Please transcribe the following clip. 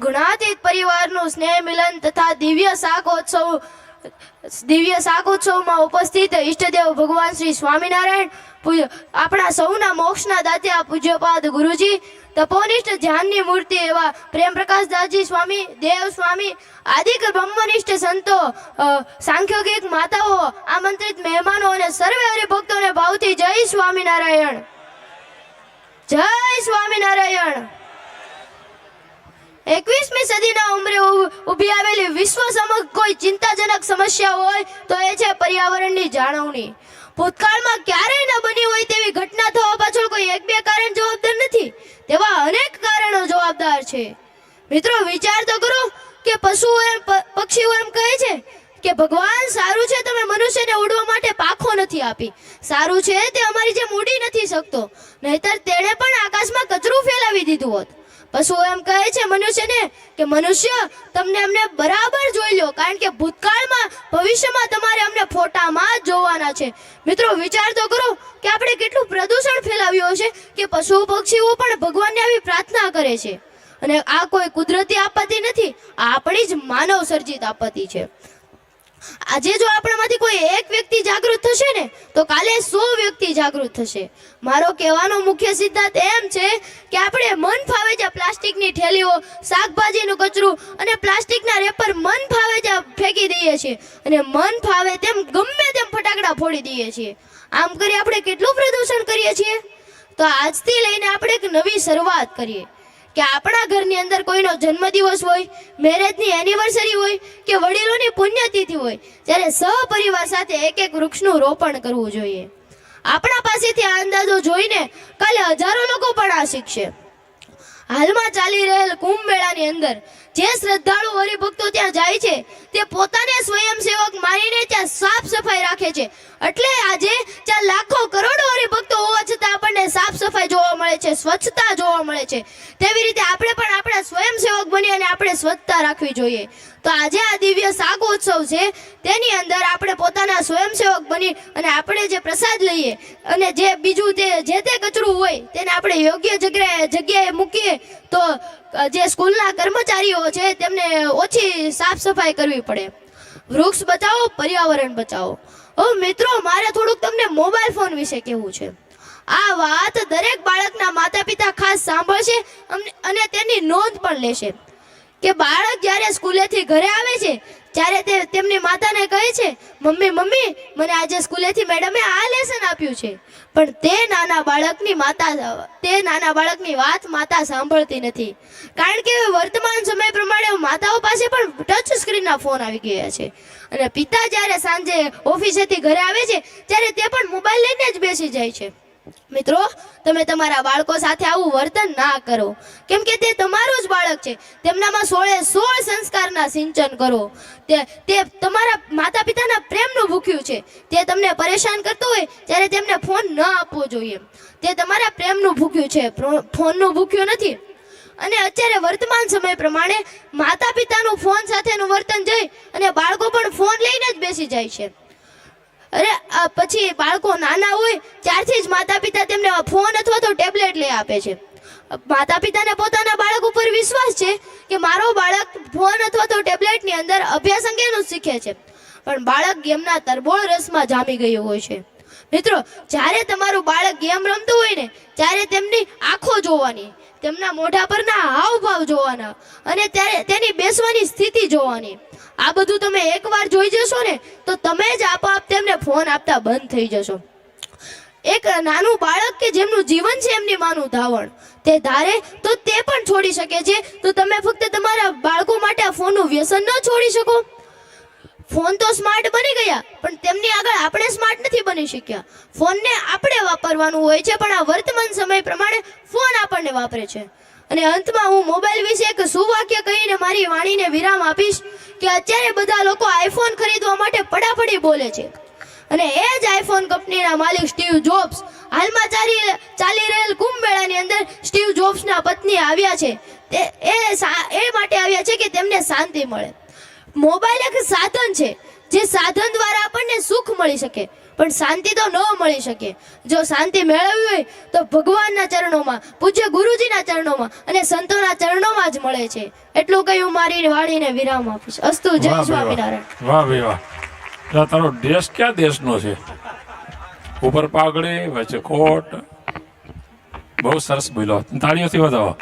ગુણાતીત પરિવારનું સ્નેહ મિલન તથા દિવ્ય શાકોત્સવ, દિવ્ય શાકોત્સવમાં ઉપસ્થિત ઈષ્ટદેવ ભગવાન શ્રી સ્વામિનારાયણ આપણા સૌના મોક્ષના દાત્યા પૂજ્યપાદ ગુરુજી, તપોનિષ્ઠ ધ્યાનની મૂર્તિ એવા પ્રેમ પ્રકાશ દાસજી સ્વામી, દેવ સ્વામી, આદિક બ્રહ્મનિષ્ઠ સંતો સાંખ્યોગિક માતાઓ, આમંત્રિત મહેમાનો અને સર્વે હરિભક્તોને ભાવથી જય સ્વામિનારાયણ. જય સ્વામિનારાયણ. એકવીસમી સદીના ઉંમરે ઊભી આવેલી વિશ્વ સમક્ષ કોઈ ચિંતાજનક સમસ્યા હોય તો એ છે પર્યાવરણની જાળવણી. ભૂતકાળમાં ક્યારેય ન બની હોય તેવી ઘટના થવા પાછળ કોઈ એક બે કારણ જવાબદાર નથી, તેવા અનેક કારણો જવાબદાર છે. મિત્રો, વિચાર તો કરો કે પશુઓ એમ પક્ષીઓ એમ કહે છે કે ભગવાન સારું છે તમે મનુષ્યને ઉડવા માટે પાખો નથી આપી. સારું છે તે અમારી જેમ ઉડી નથી શકતો, નહીતર તેણે પણ આકાશમાં કચરું ફેલાવી દીધું હોત. પશુઓ એમ કહે છે મનુષ્યને કે, મનુષ્ય, તમને અમને બરાબર જોઈ લો, કારણ કે ભૂતકાળમાં, ભવિષ્યમાં તમારે અમને ફોટામાં જ જોવાના છે. મિત્રો, વિચાર તો કરો કે આપણે કેટલું પ્રદૂષણ ફેલાવ્યું હશે કે પશુ પક્ષીઓ પણ ભગવાનને આવી પ્રાર્થના કરે છે. અને આ કોઈ કુદરતી આપત્તિ નથી, આ આપણી જ માનવ સર્જિત આપત્તિ છે. આજે જો આપણામાંથી કોઈ એક વ્યક્તિ જાગૃત થશે ને, તો કાલે સો વ્યક્તિ જાગૃત થશે. મારો કહેવાનો મુખ્ય સિદ્ધાંત એમ છે કે આપણે મન ફાવે જ્યાં પ્લાસ્ટિકની થેલીઓ, શાકભાજીનું કચરું અને પ્લાસ્ટિકના રેપર મન ફાવે જ્યાં ફેંકી દઈએ છીએ. અને મન ફાવે તેમ ગમે તેમ ફટાકડા ફોડી દઈએ છીએ. આમ કરી આપણે કેટલું પ્રદૂષણ કરીએ છીએ? તો આજથી લઈને આપણે એક નવી શરૂઆત કરીએ. કે આપણા ઘરની અંદર કોઈનો જન્મદિવસ હોય મેરેજની એનિવર્સરી હોય, કે વડીલોની પુણ્યતિથિ હોય, ત્યારે સહપરિવાર સાથે એક એક વૃક્ષનું રોપણ કરવું જોઈએ. આપણા પાસેથી આ અંદાજો જોઈને કાલે હજારો લોકો પણ આ શીખશે. હાલમાં ચાલી રહેલ કુંભ મેળાની અંદર જે શ્રદ્ધાળુ હરિભક્તો ત્યાં જાય છે, તે પોતાને સ્વયંસેવક માનીને ત્યાં સાફ સફાઈ રાખે છે. એટલે આજે ત્યાં લાખો કરોડો હરિભક્તો જોવા મળે છે, સ્વચ્છતા જોવા મળે છે. તેવી રીતે આપણે પણ આપણા સ્વયંસેવક બની અને આપણે સ્વચ્છતા રાખવી જોઈએ. તો આજે આ દિવ્ય શાકોત્સવ છે, તેની અંદર આપણે પોતાના સ્વયંસેવક બની અને આપણે જે પ્રસાદ લઈએ અને જે બીજું તે, જે તે કચરું હોય તેને આપણે યોગ્ય જગ્યાએ જગ્યાએ મૂકીએ, તો જે સ્કૂલના કર્મચારીઓ છે તેમને ઓછી સાફ સફાઈ કરવી પડે. વૃક્ષ બચાવો, પર્યાવરણ બચાવો. હવે મિત્રો, મારે થોડુંક તમને મોબાઈલ ફોન વિશે કહેવું છે. આ વાત દરેક બાળકના માતા પિતા ખાસ સાંભળશે અને તેની નોંધ પણ લેશે. કે બાળક જ્યારે સ્કૂલેથી ઘરે આવે છે, ત્યારે તે તેમની માતાને કહે છે, મમ્મી મમ્મી, મને આજે સ્કૂલેથી મેડમે આ લેસન આપ્યું છે. પણ તે નાના બાળકની માતા, તે નાના બાળકની વાત માતા સાંભળતી નથી. કારણ કે વર્તમાન સમય પ્રમાણે માતાઓ પાસે પણ ટચ સ્ક્રીનના ફોન આવી ગયા છે. અને પિતા જ્યારે સાંજે ઓફિસેથી ઘરે આવે છે, ત્યારે તે પણ મોબાઈલ લઈને જ બેસી જાય છે. મિત્રો, તમે તમારા બાળકો સાથે આવું વર્તન ના કરો. કેમ કે તે તમારું જ બાળક છે. તેમનામાં સોળે સોળ સંસ્કારના સિંચન કરો. તે તે તમારા માતા પિતાના પ્રેમનું ભૂખ્યું છે. તે તમને પરેશાન કરતો હોય, ત્યારે તેમને ફોન ન આપવો જોઈએ. તે તમારા પ્રેમનું ભૂખ્યું છે. ફોનનું ભૂખ્યું નથી. અને અત્યારે વર્તમાન સમય પ્રમાણે માતા પિતાનું ફોન સાથેનું વર્તન જઈ અને બાળકો પણ ફોન લઈને જ બેસી જાય છે. અરે પછી બાળકો નાના હોય, ત્યારથી જ માતા પિતા તેમને ફોન અથવા તો ટેબ્લેટ લઈ આપે છે. માતા પિતાને પોતાના બાળક ઉપર વિશ્વાસ છે કે મારો બાળક ફોન અથવા તો ટેબ્લેટની અંદર અભ્યાસ અંગેનું શીખે છે. પણ બાળક ગેમના તરબોળ રસમાં જામી ગયું હોય છે. મિત્રો, જ્યારે તમારું બાળક ગેમ રમતું હોય ને, ત્યારે તેમની આંખો જોવાની, તેમના મોઢા પરના હાવભાવ જોવાના અને ત્યારે તેની બેસવાની સ્થિતિ જોવાની. આ બધું તમે એકવાર જોઈ જશો ને, તો તમે જ આપોઆપ તેમને ફોન આપતા બંધ થઈ જશો. એક નાનું બાળક કે જેમનું જીવન છે એમની માનું ધાવણ. તે ધારે તો તે પણ છોડી શકે છે. તો તમે ફક્ત તમારા બાળકો માટે આ ફોનનું વ્યસન ન છોડી શકો. ફોન તો સ્માર્ટ બની ગયા, પણ તેમની આગળ આપણે સ્માર્ટ નથી બની શક્યા. ફોનને આપણે વાપરવાનું હોય છે, પણ આ વર્તમાન સમય પ્રમાણે ફોન આપણને વાપરે છે. અને અંતમાં હું મોબાઈલ વિશે એક સુવાક્ય કહીને મારી વાણીને વિરામ આપીશ. કે અત્યારે બધા લોકો આઈફોન ખરીદવા માટે પડાપડી બોલે છે. અને એ જ આઈફોન કંપનીના માલિક સ્ટીવ જોબ્સ હાલમાં ચાલી ચાલી રહેલ કુંભ મેળાની અંદર સ્ટીવ જોબ્સના પત્ની આવ્યા છે. તે, એ એ માટે આવ્યા છે કે તેમને શાંતિ મળે. મોબાઈલ એક સાધન છે. જે સાધન મળી શકે. પણ શાંતિ તો ન મળી શકે. જો શાંતિ મેળવવી હોય તો ભગવાનના ચરણોમાં પૂજ્ય ગુરુજીના ચરણોમાં અને સંતોના ચરણોમાં જ મળે છે. એટલું કહી હું મારી વાણીને વિરામ આપીશ અસ્તુ જય સ્વામિનારાયણ. વાહ વાહ ભાઈ વાહ એટલે તારો દેશ ક્યાં દેશનો છે? ઉપર પાઘડી વચ્ચે કોટ. બહુ સરસ બોલ્યો. તાળીઓથી વધાવો.